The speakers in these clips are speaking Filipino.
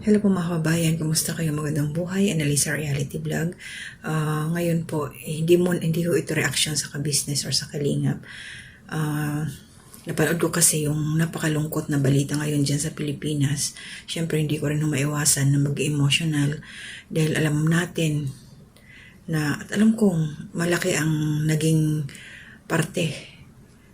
Hello po mga kababayan, kumusta kayo? Magandang buhay, Analisa Reality Vlog. Ah, ngayon po, eh, hindi mo hindi ko ito reaction sa ka-business or sa kalingap. Ah, napanood ko kasi yung napakalungkot na balita ngayon dyan sa Pilipinas. Siyempre, hindi ko rin maiwasan na mag-emotional dahil alam natin na at alam kong malaki ang naging parte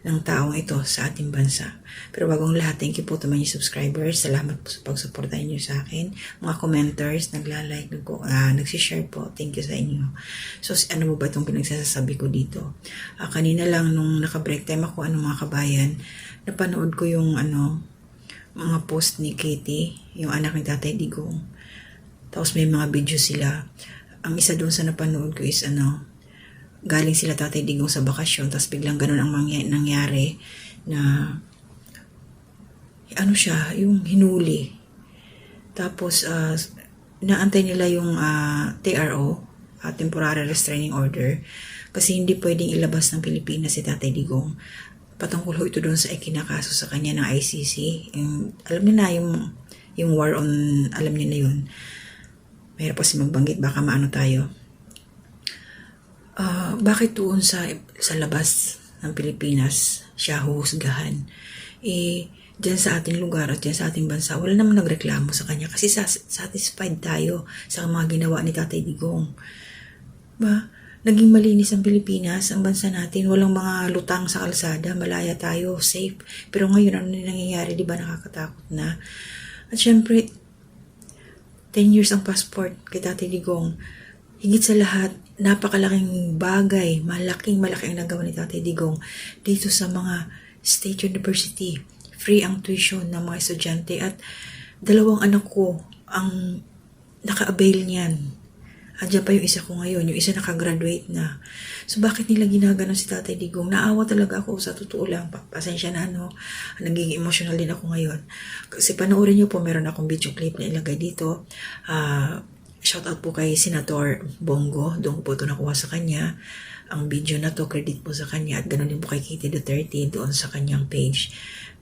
ng taong ito sa ating bansa. Pero bagong lahat, thank you po to my subscribers. Salamat po sa pagsuporta niyo sa akin. Mga commenters, nagla-like, nag uh, nagsishare po. Thank you sa inyo. So, ano mo ba itong pinagsasabi ko dito? Ah, kanina lang nung naka-break time ako, ano mga kabayan, napanood ko yung ano, mga post ni Katie, yung anak ni Tatay Digong. Tapos may mga video sila. Ang isa doon sa napanood ko is ano, galing sila tatay digong sa bakasyon tapos biglang ganun ang mangya- nangyari na ano siya, yung hinuli. Tapos uh, naantay nila yung ah, TRO, uh, Temporary Restraining Order, kasi hindi pwedeng ilabas ng Pilipinas si Tatay Digong. Patungkol ho ito doon sa ikinakaso sa kanya ng ICC. Yung, alam niyo na yung, yung war on, alam niyo na yun. Mahirap kasi magbanggit, baka maano tayo. Bakit doon sa sa labas ng Pilipinas siya huhusgahan? Eh, dyan sa ating lugar at dyan sa ating bansa, wala naman nagreklamo sa kanya kasi satisfied tayo sa mga ginawa ni Tatay Digong. Ba, naging malinis ang Pilipinas, ang bansa natin, walang mga lutang sa kalsada, malaya tayo, safe. Pero ngayon, ano na nangyayari, di ba nakakatakot na? At syempre, 10 years ang passport kay Tatay Digong. Higit sa lahat, napakalaking bagay, malaking malaki ang nagawa ni Tatay Digong dito sa mga state university. Free ang tuition ng mga estudyante at dalawang anak ko ang naka-avail niyan. Andiyan pa yung isa ko ngayon, yung isa nakagraduate na. So bakit nila ginaganon si Tatay Digong? Naawa talaga ako sa totoo lang. Pa- Pasensya na ano, nagiging emotional din ako ngayon. Kasi panoorin niyo po, meron akong video clip na ilagay dito. Ah, shout out po kay Senator Bongo. Doon po ito nakuha sa kanya. Ang video na to, credit po sa kanya. At ganoon din po kay Kitty Duterte doon sa kanyang page.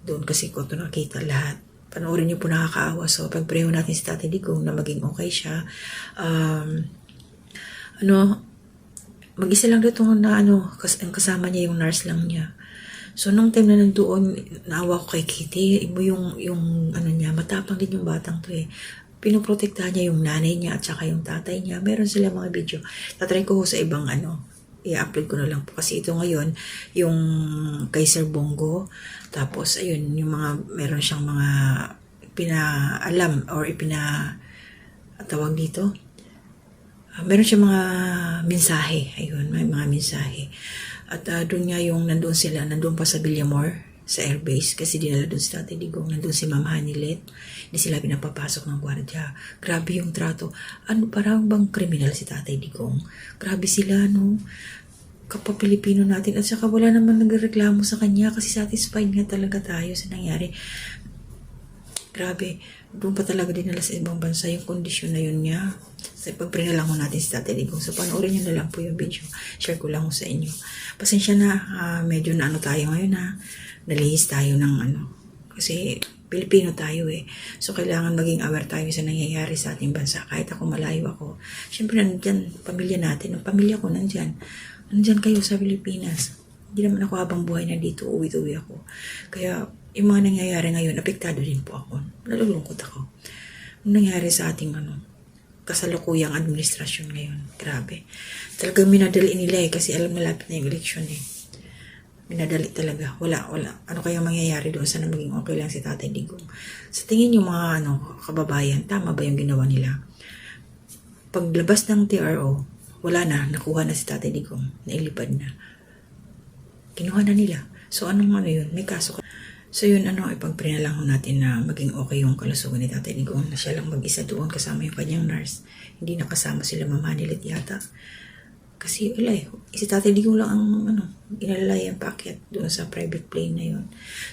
Doon kasi ko ito nakita lahat. Panoorin niyo po nakakaawa. So, pagpreho natin si Tatay Digong na maging okay siya. Um, ano, mag-isa lang dito na ano, kas ang kasama niya yung nurse lang niya. So, nung time na nandoon, naawa ko kay Kitty, ibo yung, yung, ano niya, matapang din yung batang to eh. Pinoprotektahan niya yung nanay niya at saka yung tatay niya. Meron sila mga video. Tatry ko sa ibang ano, i-upload ko na lang po. Kasi ito ngayon, yung kay Sir Bongo. Tapos, ayun, yung mga, meron siyang mga pinaalam or ipina, tawag dito, Ah, meron siya mga mensahe. Ayun, may mga mensahe. At ah, doon nga yung nandun sila, nandun pa sa Villamor, sa airbase, kasi dinala doon si Tatay Digong, nandun si Ma'am Hanilet, hindi sila pinapapasok ng gwardya. Grabe yung trato. Ano, parang bang kriminal si Tatay Digong? Grabe sila, no? kapwa Pilipino natin at saka wala naman nagreklamo sa kanya kasi satisfied nga talaga tayo sa nangyari. Grabe, doon pa talaga dinala sa ibang bansa yung kondisyon na yun niya. Sa pagprina lang ho natin si Tatay Digong. So, panoorin niyo na lang po yung video. Share ko lang ho sa inyo. Pasensya na, ah, medyo na ano tayo ngayon ha. Nalihis tayo ng ano. Kasi, Pilipino tayo eh. So, kailangan maging aware tayo sa nangyayari sa ating bansa. Kahit ako malayo ako. Siyempre, nandyan, pamilya natin. Ang pamilya ko nandyan. Nandyan kayo sa Pilipinas. Hindi naman ako habang buhay na dito. Uwi-uwi ako. Kaya, yung mga nangyayari ngayon, apektado din po ako. Nalulungkot ako. Ang nangyari sa ating ano, kasalukuyang administrasyon ngayon. Grabe. Talagang minadali nila eh kasi alam malapit na yung eleksyon eh. Minadali talaga. Wala, wala. Ano kaya mangyayari doon? Sana maging okay lang si Tatay Digong. Sa tingin yung mga ano, kababayan, tama ba yung ginawa nila? Paglabas ng TRO, wala na. Nakuha na si Tatay Digong. Nailipad na. Kinuha na nila. So, anong ano yun? May kaso ka. So yun ano, ipagprina lang ho natin na maging okay yung kalusugan ni Tatay Digong na siya lang mag-isa doon kasama yung kanyang nurse. Hindi nakasama sila mamanilit yata. Kasi wala eh, si Tatay Digong lang ang ano, inalalay ang packet doon sa private plane na yun.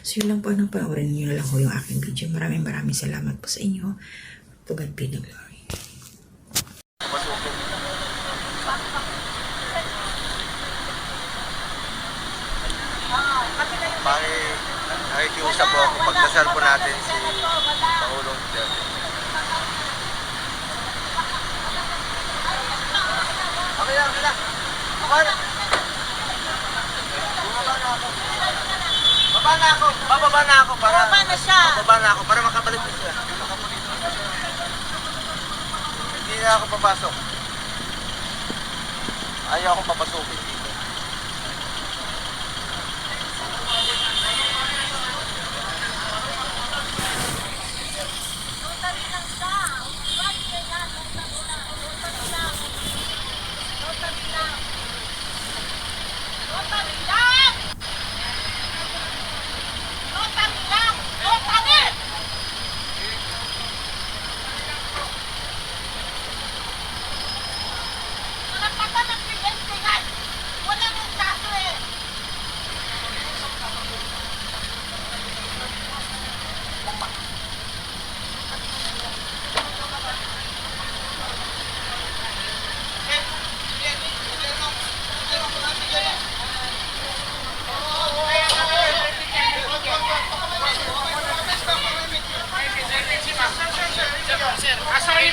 So yun lang po, anong panoorin nyo lang ho yung aking video. Maraming maraming salamat po sa inyo. To God be the glory. Paki, nakikiusap po ako, pagdasal po natin si Pangulong Duterte. Okay lang, okay lang. Okay na. Baba na ako. Bababa na ako para... Bababa na siya. Bababa na ako para makabalik na siya. Hindi na ako papasok. Ayaw akong papasukin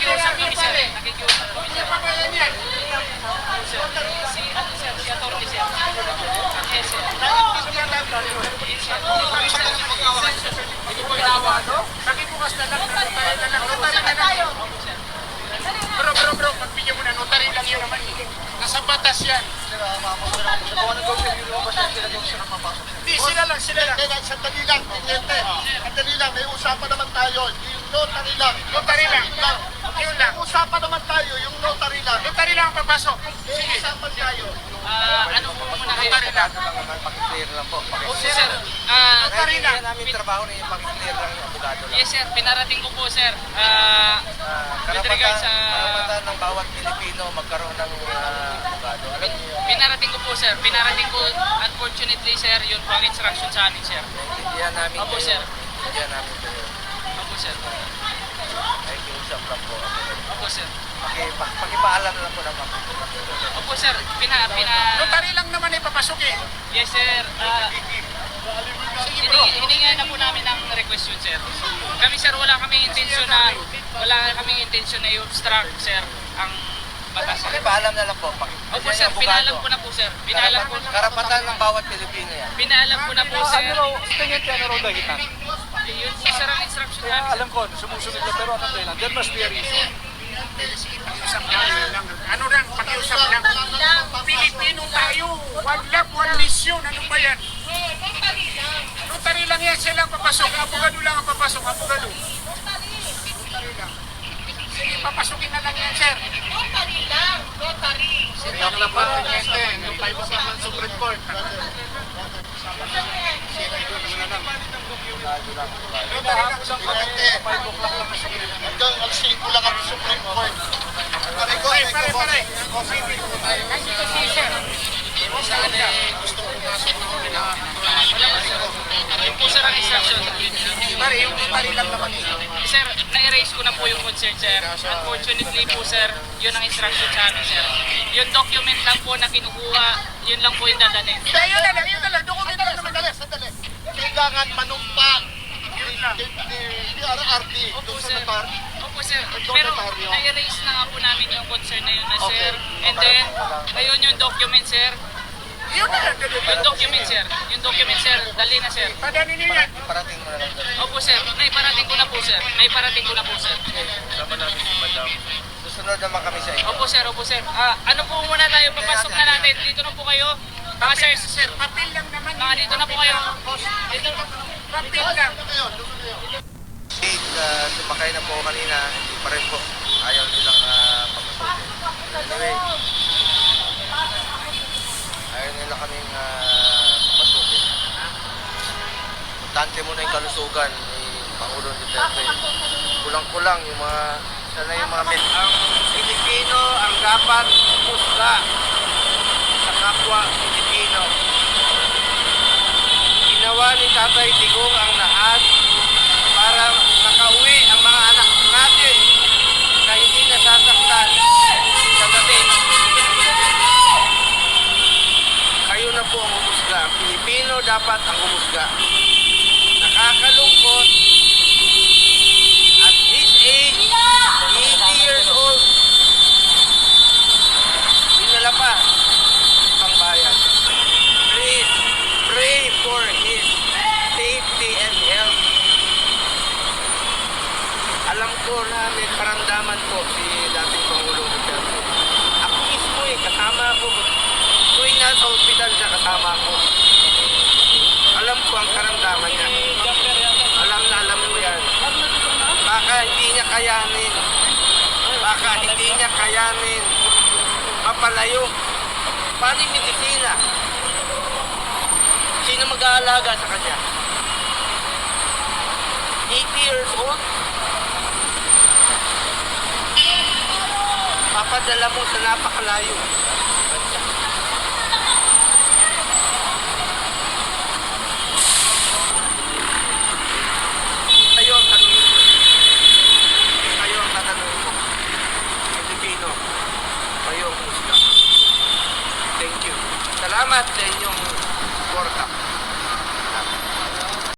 nakikiusap kami, sir. Nakikiusap kami, sir. Sir, si, ano, sir, si attorney, sir. Yes, sir. Nakibukas na lang, notary na lang, notary na lang. Bro, bro, bro, magbigyan mo na, notary lang yun naman. eh. Nasa batas yan. Hindi, sila lang, sila lang. Sandali lang. Sandali lang, may usapan naman tayo. Yung notary lang. Notary lang. Yun lang. Usapan naman tayo, yung notary lang. Notary lang ang papasok. May usapan tayo. Ah, ano po muna kayo? Notary lang. Pakiclear lang po. Si sir, ah, Notary lang. Hindi namin trabaho na yung pakiclear lang yung abogado lang. yes, sir. Pinarating ko po, sir. Ah, Ah, With regards sa- karapatan ng bawat Pilipino magkaroon ng ah, abogado. Alam niyo, pinarating ko po, sir. Pinarating ko, unfortunately, sir, yun po ang instruction sa amin, sir. Intindihan namin Opo, sir. Intindihan namin Opo, sir. Ay, kiusap lang po. Opo, sir. Paki, pa, pakipaalam lang po ng mga. Opo, sir. Pina, pina... Notary lang naman ay papasok eh. Yes, sir. Ah, Sige bro. Hiningi na po namin ng request yun, sir. Kami, sir, wala kaming intensyon na, wala kaming intensyon na i-obstruct, sir, ang batas. sir. Pakipaalam na lang po. Paki, Opo, sir, pinalam ko na po, sir. Pinalam ko, Karapatan ng bawat Pilipino yan. pinalam ko na po, sir. Ganyan kaya naroon dahilan. Yun, sir, ang instruction namin. alam ko, sumusunod ka pero anong dahilan? There must be a reason. Pakiusap lang. Ano lang, pakiusap lang. Pilipino tayo. One love, one mission. Ano ba yan? Notary lang yan. Sila ang papasok. Abogado lang ang papasok. Abogado. Notary lang. Papasukin na lang yan, sir. Yung naman, tiniente, yung 5 o'clock ng Supreme Court. Tiniente, hanggang alas 5 lang ang Supreme Court. Pare ko, Pare, pare, pare. kubote. Nandito si sir. Yun po, sir, ang instruction. Pare, yung notary lang naman. Sir, na-erase ko na po yung concern, sir. Unfortunately po, sir, yun ang instruction sa amin, sir. Yung document lang po na kinukuha, yun lang po yung dadalhin. Hindi, yun lang, yun lang. Dokumento Sandali, naman. sandali, sandali. Kailangan manumpa ni, ni RRD Opo, sir. Opo, sir. Pero na-erase na nga po namin yung concern na yun na, sir. And then, ayun yung document, sir. Yun na lang. Yung document, sir. Yung document, sir. Dali na, sir. Padali niyo yan. Parating mo na lang. Opo, sir. Naiparating ko na po, sir. Naiparating ko na po, sir. Sama namin si Madam. Susunod naman kami sa inyo. Opo, sir. Opo, sir. Ah, ano po muna tayo? Papasok na natin. Dito na po kayo. Mga sir, Sir, papel lang naman. mga dito na po kayo. Dito. Papel lang. Eight, uh, sumakay na po kanina, hindi pa rin po. Ayaw nilang uh, papasukin. Anyway, ayaw nila kaming uh, pasukin. Importante muna yung kalusugan ni Pangulong Duterte. Kulang-kulang yung mga, sana yung mga men. Ang Pilipino ang dapat musga sa kapwa Pilipino. Ginawa ni Tatay Digong ang lahat para ang humusga. Nakakalungkot. At his age, 80 years old, dinala pa ang bayan. Please, pray for his safety and health. Alam ko namin, paramdaman ko si dating Pangulo Duterte. Ako mismo eh, kasama ko. Tuwing nasa hospital siya, kasama ko. Alam ko ang karamdaman niya. Alam na alam ko yan. Baka hindi niya kayanin. Baka hindi niya kayanin. Mapalayo. Yung medisina? Sino mag-aalaga sa kanya? 80 years old? Papadala mo sa napakalayo.